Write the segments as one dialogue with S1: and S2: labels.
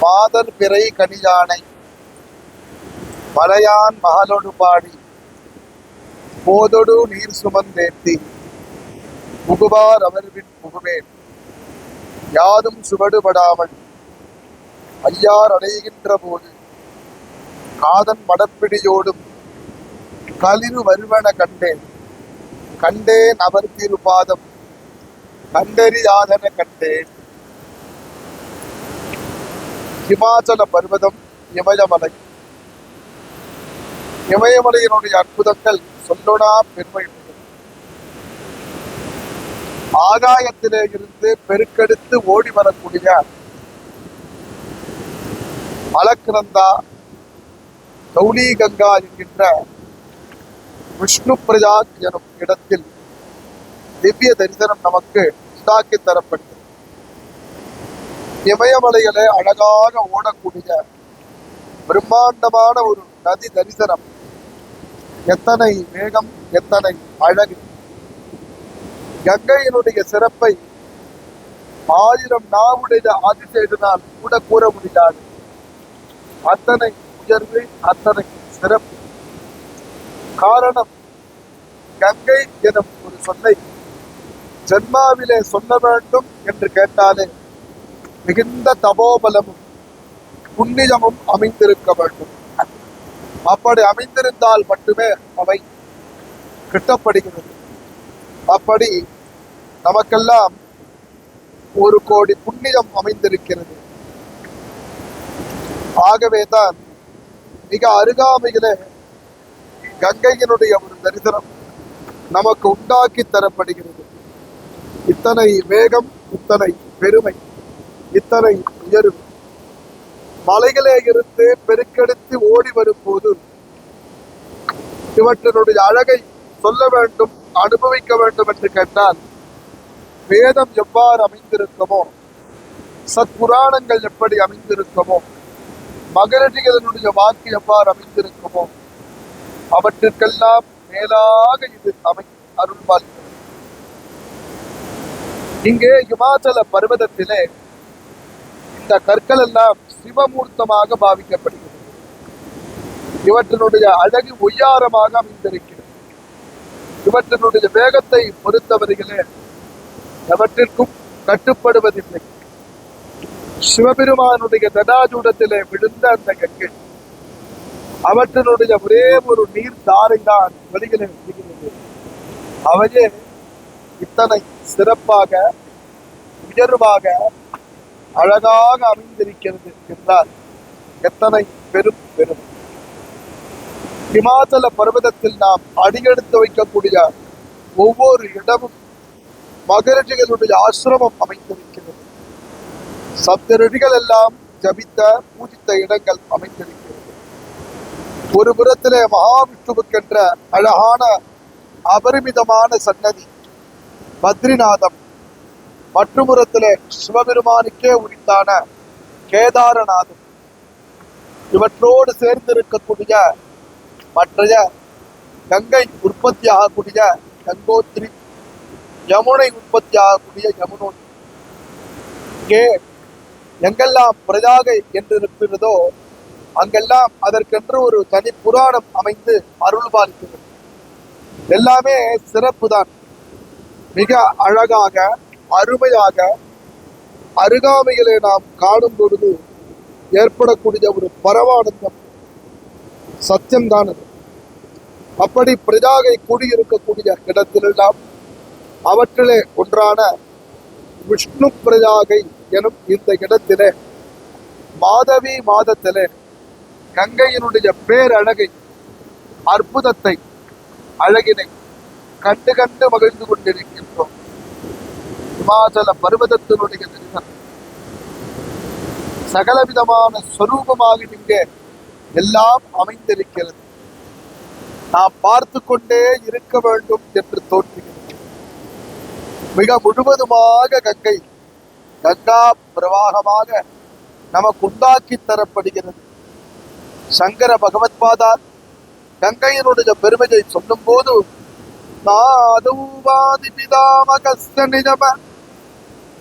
S1: மாதர் பிறை கனியானை மலையான் மகளொடு பாடி போதொடு நீர் சுமந்தேத்தி புகுவார் அவர்வின் புகுவேன் யாதும் சுவடுபடாமல் ஐயார் அடைகின்ற போது காதன் மடப்பிடியோடும் களிறு வருவன கண்டேன். கண்டேன் அவர் திருபாதம் கண்டறியாதன கண்டேன். ஹிமாச்சல பர்வதம் இமயமலை. இமயமலையினுடைய அற்புதங்கள் சொல்லொடா பெருமை ஆகாயத்திலே இருந்து பெருக்கெடுத்து ஓடி வரக்கூடிய அலக்கிரந்தா கௌலி கங்கா என்கின்ற விஷ்ணு பிரஜா எனும் இடத்தில் திவ்ய தரிசனம் நமக்கு உண்டாக்கி தரப்பட்டது இமயமலைகளை அழகாக ஓடக்கூடிய பிரம்மாண்டமான ஒரு நதி தரிசனம். எத்தனை வேகம் எத்தனை அழகு. கங்கையினுடைய சிறப்பை ஆயிரம் நாவுடைய ஆதிசேடனால் கூட கூற முடியாது. அத்தனை உயர்வு அத்தனை சிறப்பு. காரணம் கங்கை எனும் ஒரு சொல்லை ஜென்மாவிலே சொல்ல வேண்டும் என்று கேட்டாலே மிகுந்த தபோபலமும் புண்ணியமும் அமைந்திருக்க வேண்டும். அப்படி அமைந்திருந்தால் மட்டுமே அவை கிட்டப்படுகிறது. அப்படி நமக்கெல்லாம் ஒரு கோடி புண்ணியம் அமைந்திருக்கிறது. ஆகவே தான் மிக அருகாமையிலே கங்கையினுடைய ஒரு தரிசனம் நமக்கு உண்டாக்கி தரப்படுகிறது. இத்தனை வேகம் இத்தனை பெருமை. இத்தனை உயரும் மலைகளே இருந்து பெருக்கெடுத்து ஓடி வரும்போது இவற்றினுடைய அழகை சொல்ல வேண்டும் அனுபவிக்க வேண்டும் என்று கேட்டால் வேதம் எவ்வாறு அமைந்திருக்குமோ சத்புராணங்கள் எப்படி அமைந்திருக்குமோ மகரடிகளினுடைய வாக்கு எவ்வாறு அமைந்திருக்குமோ அவற்றிற்கெல்லாம் மேலாக இது அமை அருள்பாலிக்கிறது. இங்கே இமாச்சல பர்வதத்திலே இந்த கற்கள் எல்லாம் சிவமூர்த்தமாக பாவிக்கப்படுகிறது. இவற்றினுடைய அழகு ஒய்யாரமாக அமைந்திருக்கிறது. இவற்றினுடைய வேகத்தை பொறுத்தவர்களே எவற்றிற்கும் கட்டுப்படுவதில்லை. சிவபெருமானுடைய தடாஜூடத்திலே விழுந்த அந்த கற்கள் அவற்றினுடைய ஒரே ஒரு நீர் தாரை தான் வழிகளை விடுகிறது அவையே இத்தனை சிறப்பாக உயர்வாக அழகாக அமைந்திருக்கிறது என்றால் எத்தனை பெரும் பெரும். இமாச்சல பர்வதத்தில் நாம் அடியெடுத்து வைக்கக்கூடிய ஒவ்வொரு இடமும் மகரிஷிகளுடைய ஆசிரமம் அமைந்திருக்கிறது. சப்தரிஷிகள் எல்லாம் ஜபித்த பூஜித்த இடங்கள் அமைந்திருக்கிறது. ஒரு புறத்திலே மகாவிஷ்ணுவுக்கென்ற அழகான அபரிமிதமான சன்னதி பத்ரிநாதம். மற்றுமுறத்திலே சிவபெருமானுக்கே உரித்தான கேதாரநாதம் இவற்றோடு சேர்ந்திருக்கக்கூடிய மற்றைய கங்கை உற்பத்தி ஆகக்கூடிய கங்கோத்திரி யமுனை உற்பத்தி ஆகக்கூடிய யமுனோத்ரி இங்கே எங்கெல்லாம் பிரஜாகை என்று இருக்கிறதோ அங்கெல்லாம் அதற்கென்று ஒரு தனி புராணம் அமைந்து அருள் பாலிக்கிறது. எல்லாமே சிறப்பு தான் மிக அழகாக அருமையாக அருகாமைகளை நாம் காணும் பொழுது ஏற்படக்கூடிய ஒரு பரவானந்தம் சத்தியம்தான் அப்படி பிரஜாகை கூடியிருக்கக்கூடிய இடத்திலெல்லாம் அவற்றிலே ஒன்றான விஷ்ணு பிரஜாகை எனும் இந்த இடத்திலே மாதவி மாதத்திலே கங்கையினுடைய பேரழகை அற்புதத்தை அழகினை கண்டு கண்டு மகிழ்ந்து கொண்டிருக்கின்றோம். இமாச்சல பர்வதத்தினுடைய தரிசனம். சகலவிதமான ஸ்வரூபமாக இங்கே எல்லாம் அமைந்திருக்கிறது. நாம் பார்த்து கொண்டே இருக்க வேண்டும் என்று தோன்றுகிறது. மிக முழுவதுமாக கங்கை கங்கா பிரவாகமாக நமக்கு உண்டாக்கி தரப்படுகிறது. சங்கர பகவத்பாதார் கங்கையினுடைய பெருமையை சொல்லும் போது நாதூவாதி பிதாமகஸ்த நிஜம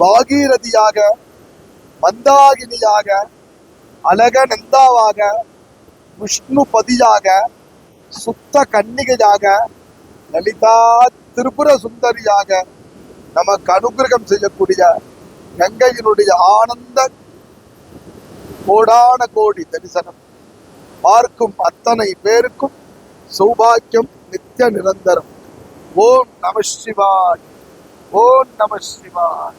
S1: பாகீரதியாக மந்தாகினியாக அழக நந்தாவாக விஷ்ணுபதியாக சுத்த கன்னிகையாக லலிதா திரிபுர சுந்தரியாக நமக்கு அனுகிரகம் செய்யக்கூடிய கங்கையினுடைய ஆனந்த கோடான கோடி தரிசனம். பார்க்கும் அத்தனை பேருக்கும் சௌபாக்கியம் நித்திய நிரந்தரம். ஓம் நம சிவாய். ஓம் நம சிவாய்.